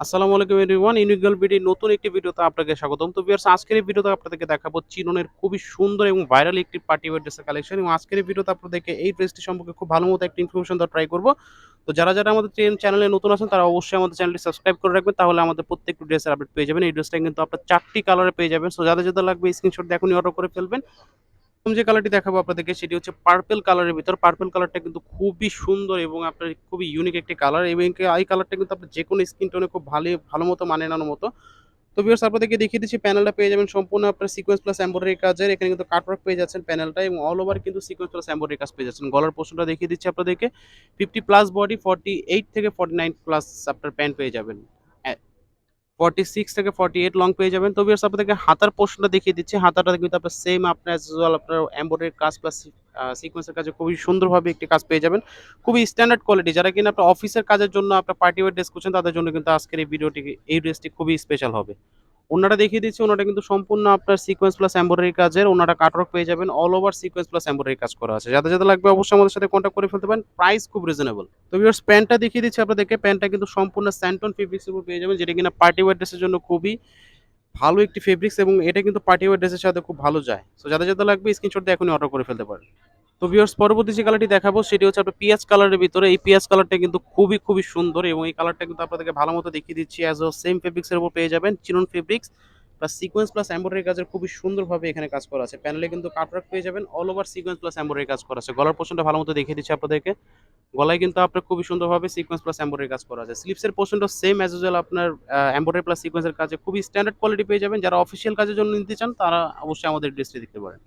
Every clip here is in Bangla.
আসসালামু আলাইকুম এভরিওয়ান ইউনিকল বিডি নতুন একটি ভিডিওতে আপনাকে স্বাগতম। তো ভিউয়ার্স আজকের এই ভিডিওতে আপনাদেরকে দেখাবো চিননের খুবই সুন্দর এবং ভাইরাল একটি পার্টি ওয়্যার ড্রেসের কালেকশন এবং আজকের এই ভিডিওতে আপনাদেরকে এই ড্রেসটি সম্পর্কে খুব ভালো মতো একটা ইনফরমেশন দেওয়ার ট্রাই করব। তো যারা যারা আমাদের চ্যানেলে নতুন আছেন, তারা অবশ্যই আমাদের চ্যানেলটি সাবস্ক্রাইব করে রাখবেন, তাহলে আমাদের প্রত্যেকটি ড্রেসের আপডেট পেয়ে যাবেন। এই ড্রেসটা কিন্তু আপনার চারটি কালারে পেয়ে যাবেন। সো যাদের যাদের লাগবে স্ক্রিনশট এখনই অর্ডার করে ফেলবেন। প্রথম যে কালারটি দেখাবো আপনাদেরকে, সেটি হচ্ছে পার্পল কালারের ভিতর। পার্পল কালারটা কিন্তু খুবই সুন্দর এবং আপনার খুবই ইউনিক একটি কালার এবং এই কালারটা কিন্তু আপনার যে কোনো স্কিন টোনে খুব ভালো ভালো মতো মানে নেওয়ার মতো। তো ভিউয়ার্স আপনাদেরকে দেখিয়ে দিচ্ছি প্যানেলটা পেয়ে যাবেন সম্পূর্ণ আপনার সিকোয়েন্স প্লাস এমব্রয়ডারি কাজের। এখানে কিন্তু কাটওয়ার্ক পেয়ে যাচ্ছেন প্যানেলটা এবং অল ওভার কিন্তু সিকোয়েন্স প্লাস এমব্রয়ডারি কাজ পেয়ে যাচ্ছেন। গলার পোর্শনটা দেখিয়ে দিচ্ছি আপনাদেরকে। Fifty plus body forty eight থেকে ফর্টি নাইন প্লাস আপনার প্যান্ট পেয়ে যাবেন। ফর্টি সিক্স থেকে ফর্টি এইট লং পেয়ে যাবেন। তো ভিউয়ার্স আপনাদেরকে হাতার পোর্শনটা দেখিয়ে দিচ্ছি। হাতাটা কিন্তু আপনার সেম আপনার অ্যাজ ওয়েল আপনার এমব্রয়ডারি কাজ প্লাস সিকোয়েন্সের কাজে খুবই সুন্দরভাবে একটি কাজ পেয়ে যাবেন। খুবই স্ট্যান্ডার্ড কোয়ালিটি যারা কিনা আপনার অফিসের কাজের জন্য আপনার পার্টি ওয়ার ড্রেস করছেন, তাদের জন্য কিন্তু আজকের এই ভিডিওটি এই ড্রেসটি খুবই স্পেশাল হবে। ওনারা দেখিয়ে দিচ্ছি ওনাটা কিন্তু সম্পূর্ণ আপনার সিকোয়েন্স প্লাস এমব্রয়ডারি কাজের, ওনারা কাটওয়ার্ক পেয়ে যাবেন all over sequence plus embroidery কাজ করা আছে। যাদের যাদের লাগবে অবশ্যই আমাদের সাথে কন্ট্যাক্ট করে ফেলতে পারেন প্রাইস খুব রিজনেবল তো ভিউয়ার্স প্যান্টটা দেখিয়ে দিচ্ছি আপনাদেরকে, প্যান্টটা কিন্তু সম্পূর্ণ স্যান্টন ফেব্রিক্সের উপর পেয়ে যাবেন, যেটা কিনা পার্টি ওয়ার ড্রেসের জন্য খুবই ভালো একটি ফেব্রিক্স এবং এটা কিন্তু পার্টি ওয়ার ড্রেসের সাথে খুব ভালো যায়। সো যাদের যাদের লাগবে স্ক্রিনশট দিয়ে এখনই অর্ডার করে ফেলতে পারেন। তো ভিউয়ার্স পরবর্তী যে কালারটি দেখাবো, সেটি হচ্ছে আপনার পিয়াজ কালারের ভিতরে। এই পিয়াজ কালারটা কিন্তু খুবই খুবই সুন্দর এবং এই কালারটা কিন্তু আপনাদেরকে ভালো মতো দেখিয়ে দিচ্ছি। অ্যাজ ও সেম ফেব্রিক্সের উপর পেয়ে যাবেন chinon fabrics plus sequence plus embroidery কাজের খুবই সুন্দরভাবে এখানে কাজ করা আছে। প্যানেলে কিন্তু কাটওয়ার্ক পেয়ে যাবেন all over sequence plus embroidery কাজ করা আছে। গলার পোর্শনটা ভালো মতো দেখিয়ে দিচ্ছি আপনাদেরকে। গলায় কিন্তু আপনার খুবই সুন্দরভাবে সিকোয়েন্স প্লাস এমব্রয়ডারি কাজ করা আছে। স্লিপসের পোর্শনটা সেম অ্যাজ ওয়েল আপনার এমব্রয়ডারি প্লাস সিকোয়েন্সের কাজে খুবই স্ট্যান্ডার্ড কোয়ালিটি পেয়ে যাবেন। যারা অফিসিয়াল কাজের জন্য নিতে চান, তারা অবশ্যই আমাদের ড্রেসটি দেখতে পারেন।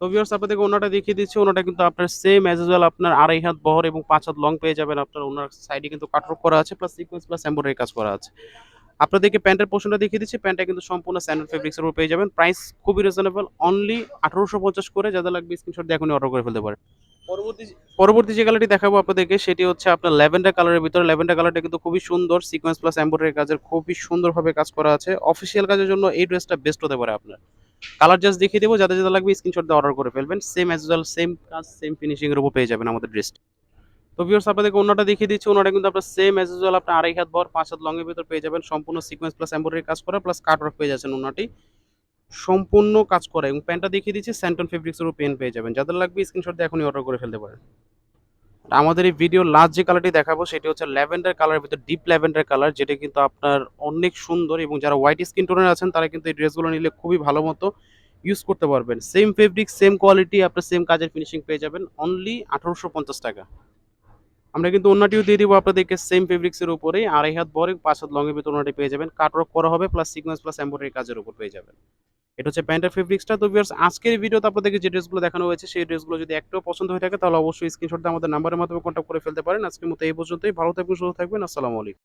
তো ভিউয়ার্স আপনাদেরকে ওনাটা দেখিয়ে দিচ্ছি। ওনাটা কিন্তু আপনার সেম অ্যাজ ওয়েল আপনার আড়াই হাত বহর এবং পাঁচ হাত লং পেয়ে যাবেন আপনার। ওনার সাইডে কিন্তু কাটওয়ার্ক করা আছে প্লাস সিকোয়েন্স প্লাস এমব্রয়ডারি কাজ করা আছে। আপনাদেরকে প্যান্টের পোর্শনটা দেখিয়ে দিচ্ছি। প্যান্টটা কিন্তু সম্পূর্ণ স্যান্ডার্ড ফেব্রিক্সের উপর পেয়ে যাবেন। প্রাইস খুবই রিজনেবল অনলি আঠারোশো পঞ্চাশ করে। যাদের লাগবে স্ক্রিনশট দিয়ে এখনই অর্ডার করে ফেলতে পারেন। পরবর্তী পরবর্তী যে কালারটি দেখাবো আপনাদেরকে সেটি হচ্ছে আপনার ল্যাভেন্ডার কালারের ভিতরে। ল্যাভেন্ডার কালারটা কিন্তু খুবই সুন্দর। সিকোয়েন্স প্লাস এমব্রয়ডারি কাজের খুবই সুন্দরভাবে কাজ করা আছে। অফিসিয়াল কাজের জন্য এই ড্রেসটা বেস্ট হতে পারে আপনার। কালার জাস্ট দেখিয়ে দেবো, যাদের যাদের লাগবে স্ক্রিনশট দিয়ে অর্ডার করে ফেলবেন। সেম অ্যাজ ওয়েল সেম কাজ সেম ফিনিশিং এর উপর পেয়ে যাবেন আমাদের ড্রেসটা তো ভিউয়ার্স আপনাদেরকে অন্যটা দেখিয়ে দিচ্ছি ওনাটা কিন্তু আপনার সেম অ্যাজ ইউজুয়াল আপনার আড়াই হাত বর পাঁচ হাত লংয়ের ভিতর পেয়ে যাবেন। সম্পূর্ণ সিকোয়েন্স প্লাস এমব্রয়ডারি কাজ করা প্লাস কাটওয়ার্ক পেয়ে যাচ্ছেন ওনাটি সম্পূর্ণ কাজ করা এবং প্যান্টটা দেখিয়ে দিচ্ছি স্যান্টন ফেব্রিক্সের উপর পেন পেয়ে যাবেন। যাদের লাগবে স্ক্রিনশট দিয়ে এখনই অর্ডার করে ফেলতে পারেন। আমাদের এই ভিডিও লাস্ট যে কালারটি দেখাবো, সেটি হচ্ছে ল্যাভেন্ডার কালারের ভিতর ডিপ ল্যাভেন্ডার কালার যেটা কিন্তু আপনার অনেক সুন্দর এবং যারা হোয়াইট স্কিন টোনের আছেন, তারা কিন্তু এই ড্রেসগুলো নিলে খুবই ভালো মতো ইউজ করতে পারবেন। সেম ফেব্রিক সেম কোয়ালিটি আপনার সেম কাজের ফিনিশিং পেয়ে যাবেন অনলি আঠারোশো পঞ্চাশ টাকা। আমরা কিন্তু অন্যটিও দিয়ে দিব আপনাদেরকে সেম ফেব্রিক্সের উপরে, আড়াই হাত বড় পাঁচ হাত লঙের ভিতর ওনাটি পেয়ে যাবেন। কাটওয়ার্ক করা হবে প্লাস সিকোয়েন্স প্লাস এমব্রয়ডারি কাজের উপর পেয়ে যাবেন। এটা হচ্ছে প্যান্টের ফেব্রিক্সটা তো ভিউয়ার্স আজকের ভিডিওতে আপনাদেরকে যে ড্রেসগুলো দেখানো হয়েছে, সেই ড্রেসগুলো যদি একটাও পছন্দ হয়ে থাকে, তাহলে অবশ্যই স্ক্রিনশট আমাদের নাম্বারের মাধ্যমে কন্ট্যাক্ট করে ফেলতে পারেন। আজকের মতো এই পর্যন্তই। ভালো থাকবেন, সুস্থ থাকবেন। আসসালামু আলাইকুম।